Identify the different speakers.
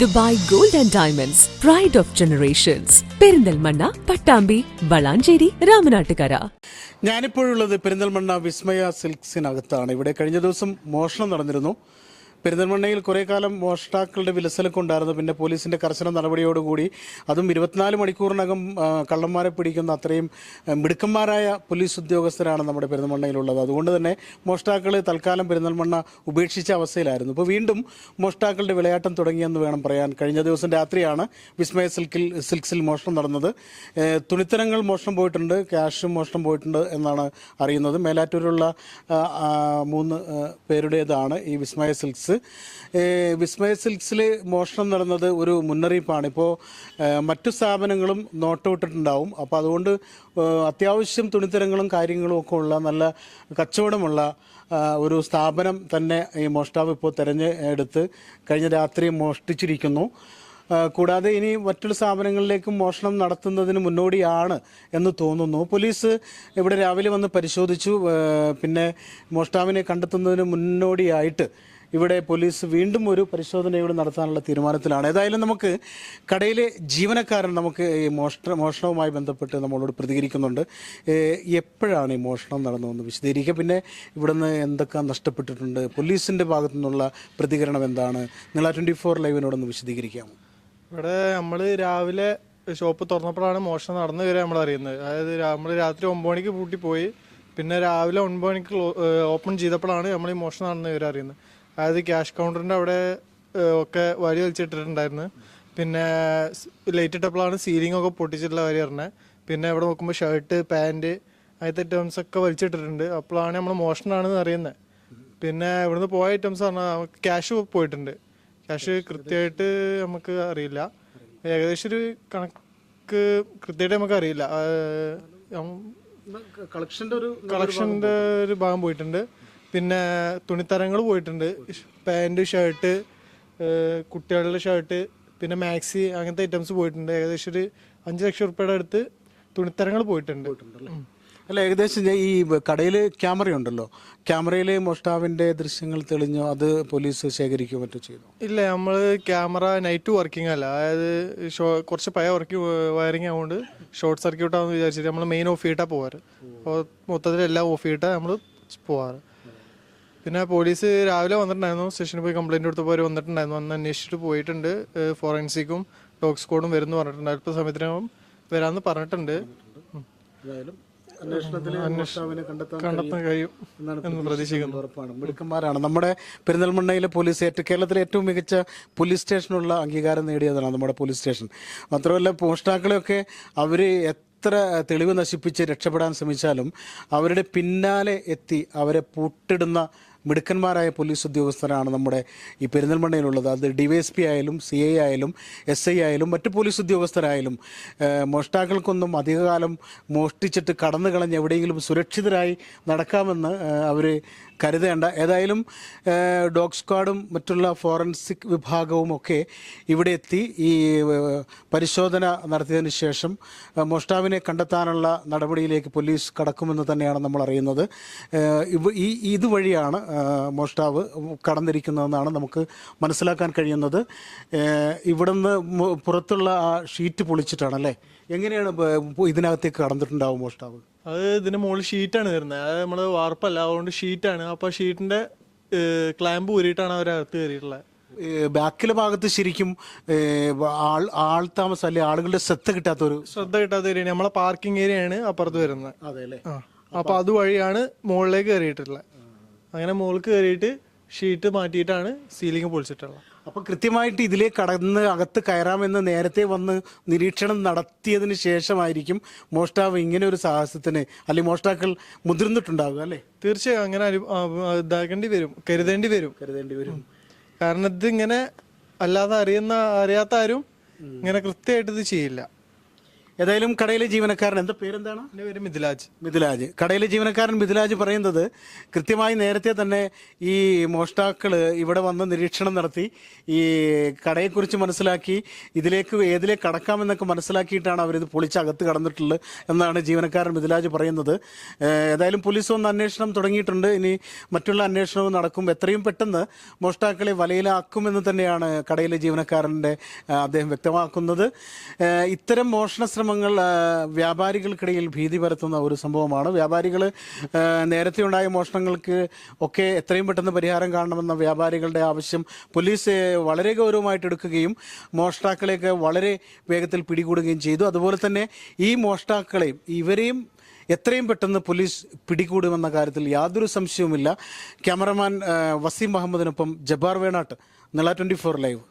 Speaker 1: Dubai gold and diamonds pride of generations Perinthalmanna Pattambi Valanchery Ramanattukara.
Speaker 2: ഞാനിപ്പോഴുള്ളത് Perinthalmanna Vismaya സിൽക്സിനകത്താണ്. ഇവിടെ കഴിഞ്ഞ ദിവസം മോഷണം നടന്നിരുന്നു. പെരിന്തൽമണ്ണയിൽ കുറേ കാലം മോഷ്ടാക്കളുടെ വിലസലൊക്കെ ഉണ്ടായിരുന്നു. പിന്നെ പോലീസിന്റെ കർശന നടപടിയോടുകൂടി അതും ഇരുപത്തിനാല് മണിക്കൂറിനകം കള്ളന്മാരെ പിടിക്കുന്ന അത്രയും മിടുക്കന്മാരായ പോലീസ് ഉദ്യോഗസ്ഥരാണ് നമ്മുടെ പെരിന്തൽമണ്ണയിലുള്ളത്. അതുകൊണ്ട് തന്നെ മോഷ്ടാക്കൾ തൽക്കാലം പെരുന്തൽമണ്ണ ഉപേക്ഷിച്ച അവസ്ഥയിലായിരുന്നു. ഇപ്പോൾ വീണ്ടും മോഷ്ടാക്കളുടെ വിളയാട്ടം തുടങ്ങിയെന്ന് വേണം പറയാൻ. കഴിഞ്ഞ ദിവസം രാത്രിയാണ് വിസ്മയ സിൽക്കിൽ സിൽക്സിൽ മോഷണം നടന്നത്. തുണിത്തരങ്ങൾ മോഷണം പോയിട്ടുണ്ട് ക്യാഷും മോഷണം പോയിട്ടുണ്ട് എന്നാണ് അറിയുന്നത്. ആ, മൂന്ന് പേരുടേതാണ് ഈ വിസ്മയ സിൽക്സ്. വിസ്മയ സിൽക്സിൽ മോഷണം നടന്നത് ഒരു മുന്നറിയിപ്പാണ്. ഇപ്പോൾ മറ്റു സ്ഥാപനങ്ങളും നോട്ട് നോട്ടമിട്ടിട്ടുണ്ടാവും. അപ്പോൾ അതുകൊണ്ട് അത്യാവശ്യം തുണിത്തരങ്ങളും കാര്യങ്ങളും ഒക്കെ ഉള്ള നല്ല കച്ചവടമുള്ള ഒരു സ്ഥാപനം തന്നെ ഈ മോഷ്ടാവ് ഇപ്പോൾ തെരഞ്ഞെടുത്ത് കഴിഞ്ഞ രാത്രി മോഷ്ടിച്ചിരിക്കുന്നു. കൂടാതെ ഇനി മറ്റൊരു സ്ഥാപനങ്ങളിലേക്കും മോഷണം നടത്തുന്നതിന് മുന്നോടിയാണ് എന്ന് തോന്നുന്നു. പോലീസ് ഇവിടെ രാവിലെ വന്ന് പരിശോധിച്ചു. പിന്നെ മോഷ്ടാവിനെ കണ്ടെത്തുന്നതിന് മുന്നോടിയായിട്ട് ഇവിടെ പോലീസ് വീണ്ടും ഒരു പരിശോധന ഇവിടെ നടത്താനുള്ള തീരുമാനത്തിലാണ്. ഏതായാലും നമുക്ക് കടയിലെ ജീവനക്കാരൻ നമുക്ക് ഈ മോഷണ മോഷണവുമായി ബന്ധപ്പെട്ട് നമ്മളോട് പ്രതികരിക്കുന്നുണ്ട്. എപ്പോഴാണ് ഈ മോഷണം നടന്നതെന്ന് വിശദീകരിക്കുക. പിന്നെ ഇവിടുന്ന് എന്തൊക്കെ നഷ്ടപ്പെട്ടിട്ടുണ്ട്? പോലീസിന്റെ ഭാഗത്തു നിന്നുള്ള പ്രതികരണം എന്താണ്? നിങ്ങൾ ആ ട്വന്റി ഫോർ ലൈവിനോടൊന്ന് വിശദീകരിക്കാമോ?
Speaker 3: ഇവിടെ നമ്മൾ രാവിലെ ഷോപ്പ് തുറന്നപ്പോഴാണ് മോഷണം നടന്നു വരെ നമ്മൾ അറിയുന്നത്. അതായത് നമ്മൾ രാത്രി ഒമ്പത് മണിക്ക് പൂട്ടി പോയി. പിന്നെ രാവിലെ ഒൻപത് മണിക്ക് ഓപ്പൺ ചെയ്തപ്പോഴാണ് നമ്മൾ ഈ മോഷണം നടന്നു വരെ അറിയുന്നത്. അതായത് ക്യാഷ് കൗണ്ടറിന്റെ അവിടെ ഒക്കെ വരി വലിച്ചിട്ടിട്ടുണ്ടായിരുന്നു. പിന്നെ ലൈറ്റ് ഇട്ടപ്പോഴാണ് സീലിംഗ് ഒക്കെ പൊട്ടിച്ചിട്ടുള്ള വരി പറഞ്ഞത് പിന്നെ അവിടെ നോക്കുമ്പോൾ ഷർട്ട് പാന്റ് അങ്ങനത്തെ ഐറ്റംസ് ഒക്കെ വലിച്ചിട്ടിട്ടുണ്ട്. അപ്പോഴാണ് നമ്മൾ മോഷണമാണെന്ന് അറിയുന്നത് പിന്നെ ഇവിടുന്ന് പോയ ഐറ്റംസ് പറഞ്ഞാൽ ക്യാഷ് പോയിട്ടുണ്ട്. ക്യാഷ് കൃത്യമായിട്ട് നമുക്ക് അറിയില്ല. ഏകദേശം ഒരു കണക്ക് കൃത്യമായിട്ട് നമുക്ക് അറിയില്ല.
Speaker 2: കളക്ഷന്റെ ഒരു
Speaker 3: കളക്ഷന്റെ ഒരു ഭാഗം പോയിട്ടുണ്ട്. പിന്നെ തുണിത്തരങ്ങൾ പോയിട്ടുണ്ട്. പാന്റ് ഷർട്ട് കുട്ടികളുടെ ഷർട്ട് പിന്നെ മാക്സി അങ്ങനത്തെ ഐറ്റംസ് പോയിട്ടുണ്ട്. ഏകദേശം ഒരു അഞ്ച് ലക്ഷം റുപ്യയുടെ അടുത്ത് തുണിത്തരങ്ങൾ പോയിട്ടുണ്ട്.
Speaker 2: അല്ല ഏകദേശം ഈ കടയിൽ ക്യാമറ ഉണ്ടല്ലോ. ക്യാമറയിൽ മോഷ്ടാവിന്റെ ദൃശ്യങ്ങൾ തെളിഞ്ഞോ? അത് പോലീസ് ശേഖരിക്കുകയോ മറ്റോ ചെയ്തു?
Speaker 3: ഇല്ല നമ്മൾ ക്യാമറ നൈറ്റ് വർക്കിംഗ് അല്ല. അതായത് ഷോ കുറച്ച് പഴയ വർക്ക് വയറിംഗ് ആയതുകൊണ്ട് ഷോർട്ട് സർക്യൂട്ട് ആണെന്ന് വിചാരിച്ചിട്ട് നമ്മൾ മെയിൻ ഓഫ് ചെയ്തിട്ടാണ് പോവാറ്. അപ്പോൾ മൊത്തത്തിൽ എല്ലാം ഓഫ് ചെയ്തിട്ടാണ് നമ്മൾ പോവാറ്. പിന്നെ പോലീസ് രാവിലെ വന്നിട്ടുണ്ടായിരുന്നു. സ്റ്റേഷനിൽ പോയി കംപ്ലൈന്റ് കൊടുത്തപ്പോൾ അവർ വന്നിട്ടുണ്ടായിരുന്നു. അന്ന് അന്വേഷിച്ചിട്ട് പോയിട്ടുണ്ട്. ഫോറൻസിക്കും ഡോഗ് സ്ക്വാഡും വരുന്നു പറഞ്ഞിട്ടുണ്ട്. അല്പ സമയത്തിനകം വരാമെന്ന് പറഞ്ഞിട്ടുണ്ട്.
Speaker 2: കണ്ടെത്താൻ
Speaker 3: കഴിയും എന്ന് പ്രതീക്ഷിക്കുന്നു
Speaker 2: ഉറപ്പാണ്. മിടുക്കന്മാരാണ്. നമ്മുടെ പെരിന്തൽമണ്ണയിലെ പോലീസ് കേരളത്തിലെ ഏറ്റവും മികച്ച പോലീസ് സ്റ്റേഷനുള്ള അംഗീകാരം നേടിയതാണ് നമ്മുടെ പോലീസ് സ്റ്റേഷൻ. മാത്രമല്ല മോഷ്ടാക്കളെയൊക്കെ അവർ എത്ര തെളിവ് നശിപ്പിച്ച് രക്ഷപ്പെടാൻ ശ്രമിച്ചാലും അവരുടെ പിന്നാലെ എത്തി അവരെ പൂട്ടിടുന്ന മിടുക്കന്മാരായ പോലീസ് ഉദ്യോഗസ്ഥരാണ് നമ്മുടെ ഈ പെരിന്തൽമണ്ണയിലുള്ളത്. അത് ഡിവൈഎസ്പി ആയാലും സി ഐ ആയാലും എസ് ഐ ആയാലും മറ്റ് പോലീസ് ഉദ്യോഗസ്ഥരായാലും മോഷ്ടാക്കൾക്കൊന്നും അധികകാലം മോഷ്ടിച്ചിട്ട് കടന്നു കളഞ്ഞ് എവിടെയെങ്കിലും സുരക്ഷിതരായി നടക്കാമെന്ന് അവർ കരുതേണ്ട. ഏതായാലും ഡോഗ് സ്ക്വാഡും മറ്റുള്ള ഫോറൻസിക് വിഭാഗവും ഒക്കെ ഇവിടെ എത്തി ഈ പരിശോധന നടത്തിയതിന് ശേഷം മോഷ്ടാവിനെ കണ്ടെത്താനുള്ള നടപടിയിലേക്ക് പോലീസ് കടക്കുമെന്ന് തന്നെയാണ് നമ്മൾ അറിയുന്നത്. ഈ ഇതുവഴിയാണ് മോഷ്ടാവ് കടന്നിരിക്കുന്നതെന്നാണ് നമുക്ക് മനസ്സിലാക്കാൻ കഴിയുന്നത്. ഇവിടുന്ന് പുറത്തുള്ള ആ ഷീറ്റ് പൊളിച്ചിട്ടാണല്ലേ? എങ്ങനെയാണ് ഇതിനകത്തേക്ക് കടന്നിട്ടുണ്ടാവും മോഷ്ടാവ്?
Speaker 3: അത് ഇതിന്റെ മുകളിൽ ഷീറ്റാണ് വരുന്നത്. അത് നമ്മൾ വാർപ്പല്ല അതുകൊണ്ട് ഷീറ്റാണ് അപ്പൊ ഷീറ്റിന്റെ ക്ലാമ്പ് ഊരിയിട്ടാണ് അവർ അകത്ത് കയറിയിട്ടുള്ളത്
Speaker 2: ബാക്കിലെ ഭാഗത്ത് ശരിക്കും ആൾ ആൾ താമസം അല്ലെ ആളുകളുടെ ശ്രദ്ധ കിട്ടാത്ത ഒരു
Speaker 3: ശ്രദ്ധ കിട്ടാത്ത ഏരിയ നമ്മളെ പാർക്കിംഗ് ഏരിയ ആണ് അപ്പുറത്ത് വരുന്നത്.
Speaker 2: അതെ അല്ലേ?
Speaker 3: അപ്പോൾ അപ്പൊ അതുവഴിയാണ് മുകളിലേക്ക് കയറിയിട്ടുള്ളത്. അങ്ങനെ മുകളിൽ കയറിയിട്ട് ഷീറ്റ് മാറ്റിയിട്ടാണ് സീലിംഗ് പൊളിച്ചിട്ടുള്ളത്.
Speaker 2: അപ്പൊ കൃത്യമായിട്ട് ഇതിലേക്ക് കടന്ന് അകത്ത് കയറാമെന്ന് നേരത്തെ വന്ന് നിരീക്ഷണം നടത്തിയതിന് ശേഷമായിരിക്കും മോഷ്ടാവ് ഇങ്ങനെ ഒരു സാഹസത്തിന് അല്ലെങ്കിൽ മോഷ്ടാക്കൾ മുതിർന്നിട്ടുണ്ടാവുക അല്ലേ?
Speaker 3: തീർച്ചയായും അങ്ങനെ ഇതാക്കേണ്ടി വരും കരുതേണ്ടി വരും.
Speaker 2: കരുതേണ്ടി വരും.
Speaker 3: കാരണം ഇത് ഇങ്ങനെ അല്ലാതെ അറിയുന്ന അറിയാത്ത ആരും ഇങ്ങനെ കൃത്യമായിട്ട് ഇത് ചെയ്യില്ല.
Speaker 2: ഏതായാലും കടയിലെ ജീവനക്കാരൻ എന്താ പേരെന്താണ്?
Speaker 3: എന്റെ പേര് മിഥിലാജ്.
Speaker 2: മിഥിലാജ്. കടയിലെ ജീവനക്കാരൻ മിഥിലാജ് പറയുന്നത് കൃത്യമായി നേരത്തെ തന്നെ ഈ മോഷ്ടാക്കൾ ഇവിടെ വന്ന് നിരീക്ഷണം നടത്തി ഈ കടയെക്കുറിച്ച് മനസ്സിലാക്കി ഇതിലേക്ക് ഏതിലേക്ക് കടക്കാമെന്നൊക്കെ മനസ്സിലാക്കിയിട്ടാണ് അവരിത് പൊളിച്ചകത്ത് കടന്നിട്ടുള്ളത് എന്നാണ് ജീവനക്കാരൻ മിഥിലാജ് പറയുന്നത്. ഏതായാലും പോലീസ് ഒന്ന് അന്വേഷണം തുടങ്ങിയിട്ടുണ്ട്. ഇനി മറ്റുള്ള അന്വേഷണവും നടക്കും. എത്രയും പെട്ടെന്ന് മോഷ്ടാക്കളെ വലയിലാക്കുമെന്ന് തന്നെയാണ് കടയിലെ ജീവനക്കാരന്റെ അദ്ദേഹം വ്യക്തമാക്കുന്നത്. ഇത്തരം മോഷണ ശ്രമങ്ങൾ വ്യാപാരികൾക്കിടയിൽ ഭീതി പരത്തുന്ന ഒരു സംഭവമാണ്. വ്യാപാരികൾ നേരത്തെ ഉണ്ടായ മോഷണങ്ങൾക്ക് ഒക്കെ എത്രയും പെട്ടെന്ന് പരിഹാരം കാണണമെന്ന വ്യാപാരികളുടെ ആവശ്യം പോലീസ് വളരെ ഗൗരവമായിട്ട് എടുക്കുകയും മോഷ്ടാക്കളെയൊക്കെ വളരെ വേഗത്തിൽ പിടികൂടുകയും ചെയ്തു. അതുപോലെ തന്നെ ഈ മോഷ്ടാക്കളെയും ഇവരെയും എത്രയും പെട്ടെന്ന് പോലീസ് പിടികൂടുമെന്ന കാര്യത്തിൽ യാതൊരു സംശയവുമില്ല. Cameraman Waseem മുഹമ്മദിനൊപ്പം Jabbar Venattu Nila twenty four live.